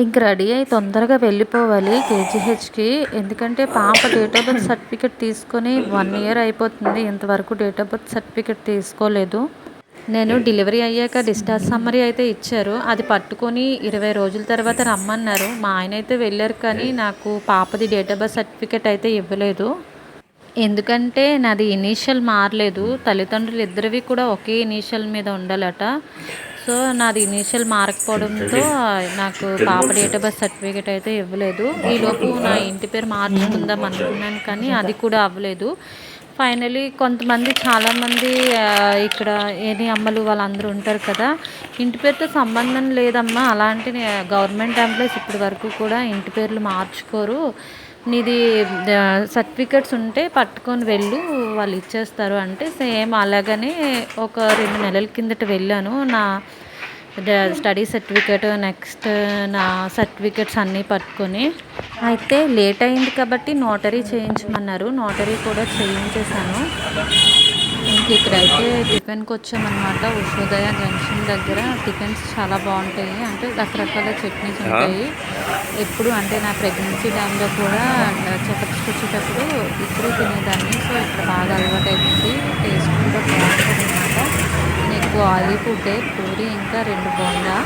ఇంక రెడీ అయ్యి తొందరగా వెళ్ళిపోవాలి కేజీహెచ్కి. ఎందుకంటే పాప డేట్ ఆఫ్ బర్త్ సర్టిఫికేట్ తీసుకొని వన్ ఇయర్ అయిపోతుంది. ఇంతవరకు డేట్ ఆఫ్ బర్త్ సర్టిఫికేట్ తీసుకోలేదు. నేను డెలివరీ అయ్యాక డిశ్చార్జ్ సమ్మరీ అయితే ఇచ్చారు. అది పట్టుకొని ఇరవై రోజుల తర్వాత రమ్మన్నారు. మా ఆయన అయితే వెళ్ళారు కానీ నాకు పాపది డేట్ ఆఫ్ బర్త్ సర్టిఫికేట్ అయితే ఇవ్వలేదు. ఎందుకంటే నాది ఇనీషియల్ మారలేదు. తల్లిదండ్రులు ఇద్దరివి కూడా ఒకే ఇనీషియల్ మీద ఉండాలట. సో నాది ఇనీషియల్ మారకపోవడంతో నాకు పాప డేట్ ఆఫ్ బర్త్ సర్టిఫికేట్ అయితే ఇవ్వలేదు. ఈలోపు నా ఇంటి పేరు మార్చుకుందాం అనుకున్నాను కానీ అది కూడా అవ్వలేదు. ఫైనలీ కొంతమంది చాలామంది ఇక్కడ ఏని అమ్మలు వాళ్ళందరూ ఉంటారు కదా ఇంటి పేరుతో సంబంధం లేదమ్మా. అలాంటి గవర్నమెంట్ ఎంప్లాయీస్ ఇప్పటి వరకు కూడా ఇంటి పేర్లు మార్చుకోరు. నీది సర్టిఫికెట్స్ ఉంటే పట్టుకొని వెళ్ళు వాళ్ళు ఇచ్చేస్తారు. అంటే సేమ్ అలాగనే ఒక రెండు నెలల కిందట వెళ్ళాను. నా స్టడీ సర్టిఫికేట్ నెక్స్ట్ నా సర్టిఫికెట్స్ అన్నీ పట్టుకొని. అయితే లేట్ అయింది కాబట్టి నోటరీ చేయించమన్నారు. నోటరీ కూడా చేయించేశాను. ఇక్కడైతే టిఫిన్కి వచ్చామన్నమాట ఉషోదయ జంక్షన్ దగ్గర. టిఫిన్స్ చాలా బాగుంటాయి. అంటే రకరకాల చట్నీస్ ఉంటాయి. ఎప్పుడు అంటే నా ప్రెగ్నెన్సీ టైంలో కూడా చెకప్స్కి వచ్చేటప్పుడు ఇప్పుడు తినేదాన్ని. సో ఇక్కడ బాగా అలవాటు అయిపోయింది టేస్ట్ కూడా బాగుంటుంది అనమాట నేను ఎక్కువ ఆయిల్ ఫుడ్డే పూరి ఇంకా రెండు బోండా.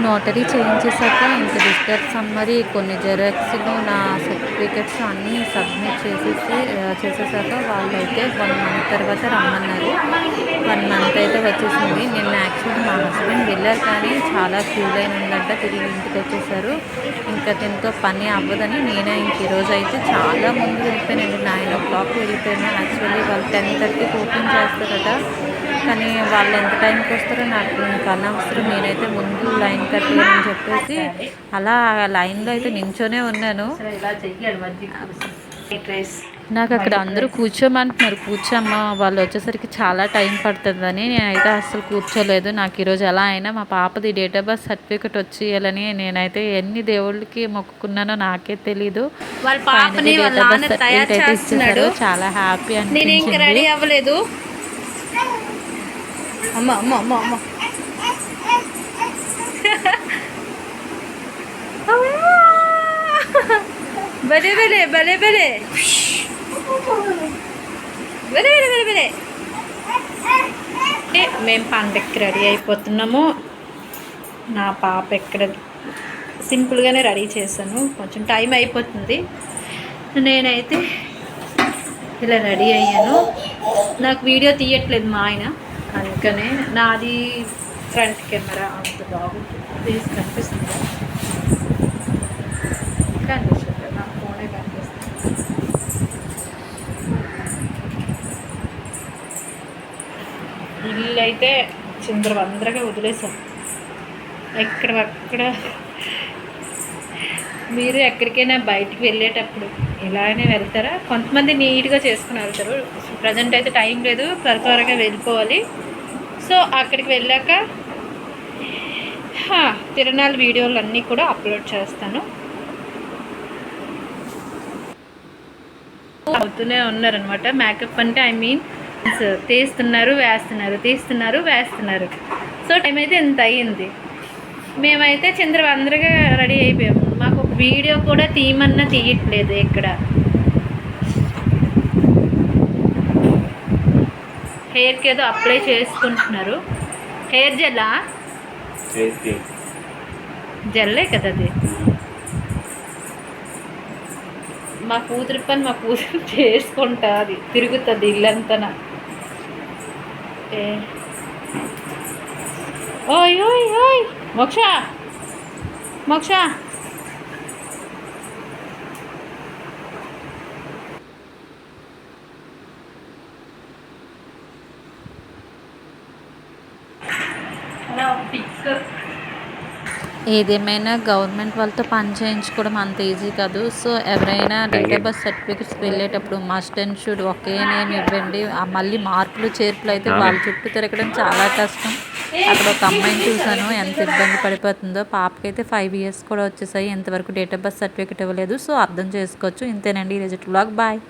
నోటరీ చేయించేసాక ఇంకా డిస్టర్ సమ్మరీ కొన్ని జెరాక్స్లు నా సర్టిఫికెట్స్ అన్నీ సబ్మిట్ చేసేసి చేసేసాక వాళ్ళు అయితే వన్ మంత్ తర్వాత రమ్మన్నారు. వన్ మంత్ అయితే వచ్చేసింది. నిన్న యాక్చువల్లీ మా హస్బెండ్ వెళ్ళారు కానీ చాలా క్యూ లైన్ ఉందంట తిరిగి ఇంటికి వచ్చేసారు. ఇంకా దీంతో పని అవ్వదని నేనే ఇంక ఈరోజు అయితే చాలా ముందు వెళ్ళిపోయానండి. నైన్ ఓ క్లాక్ వెళ్ళిపోయాను. యాక్చువల్లీ వాళ్ళు టెన్ థర్టీకి ఓపెన్ చేస్తారట. కానీ వాళ్ళు ఎంత టైంకి వస్తారో నాకు అనవసరం. నేనైతే ముందు లైన్ కట్టాలని చెప్పేసి అలా లైన్లో అయితే నించోనే ఉన్నాను. నాకు అక్కడ అందరూ కూర్చోమంటున్నారు. కూర్చోమ్మా వాళ్ళు వచ్చేసరికి చాలా టైం పడుతుందని నేనైతే అస్సలు కూర్చోలేదు. నాకు ఈరోజు ఎలా అయినా మా పాపది డేట్ ఆఫ్ బర్త్ సర్టిఫికేట్ వచ్చేయాలని నేనైతే ఎన్ని దేవుళ్ళకి మొక్కుకున్నానో నాకే తెలీదు. చాలా హ్యాపీ అనిపించింది. అవ్వలేదు. అమ్మ అమ్మ అమ్మ అమ్మ. భలే భలే భలే భలే. భలే భలే భలే భలే. అంటే మేము పండగకి రెడీ అయిపోతున్నాము. నా పాప ఎక్కడ సింపుల్గానే రెడీ చేశాను. కొంచెం టైం అయిపోతుంది. నేనైతే ఇలా రెడీ అయ్యాను. నాకు వీడియో తీయట్లేదు మా ఆయన. అందుకనే నాది ఫ్రంట్ కెమెరా అంత బాగుంటుంది ప్లీజ్ కనిపిస్తుంది? కనిపిస్తుంది. నా ఫోనే కనిపిస్తుంది. ఇల్లు అయితే చిందరవందరగా వదిలేసాం ఎక్కడక్కడ మీరు ఎక్కడికైనా బయటికి వెళ్ళేటప్పుడు ఇలానే వెళ్తారా? కొంతమంది నీట్గా చేసుకుని వెళ్తారు ప్రజెంట్ అయితే టైం లేదు. త్వర త్వరగా వెళ్ళిపోవాలి. సో అక్కడికి వెళ్ళాక తిరణాల వీడియోలు అన్నీ కూడా అప్లోడ్ చేస్తాను. అవుతూనే ఉన్నారనమాట మేకప్ అంటే ఐ మీన్ తీస్తున్నారు వేస్తున్నారు తీస్తున్నారు వేస్తున్నారు. సో టైం అయితే ఇంత అయ్యింది. మేమైతే చంద్రవందరగా రెడీ అయిపోయాము. వీడియో కూడా తీయమన్నా తీయట్లేదు ఇక్కడ. హెయిర్కి ఏదో అప్లై చేసుకుంటున్నారు. హెయిర్ జెల్లా? జెల్లే కదా అది. మా కూతురు పని మా కూతురు చేసుకుంటా అది. తిరుగుతుంది ఇల్లంతన. ఏ. ఓయ్ ఓయ్ ఓయ్. మోక్ష. మోక్ష. ఏదేమైనా గవర్నమెంట్ వాళ్ళతో పని చేయించుకోవడం అంత ఈజీ కాదు. సో ఎవరైనా డేట్ ఆఫ్ బర్త్ సర్టిఫికెట్స్ వెళ్ళేటప్పుడు మస్ట్ అండ్ షుడ్ ఒకే నేమ్ ఇవ్వండి. ఆ మళ్ళీ మార్పులు చేర్పులు అయితే వాళ్ళ చుట్టూ తిరగడం చాలా కష్టం. అక్కడ ఒక అమ్మాయిని చూసాను ఎంత ఇబ్బంది పడిపోతుందో పాపకైతే ఫైవ్ ఇయర్స్ కూడా వచ్చేసాయి. ఇంతవరకు డేట్ ఆఫ్ బర్త్ సర్టిఫికేట్ ఇవ్వలేదు. సో అర్థం చేసుకోవచ్చు. ఇంతేనండి ఈరోజు బ్లాగ్. బాయ్.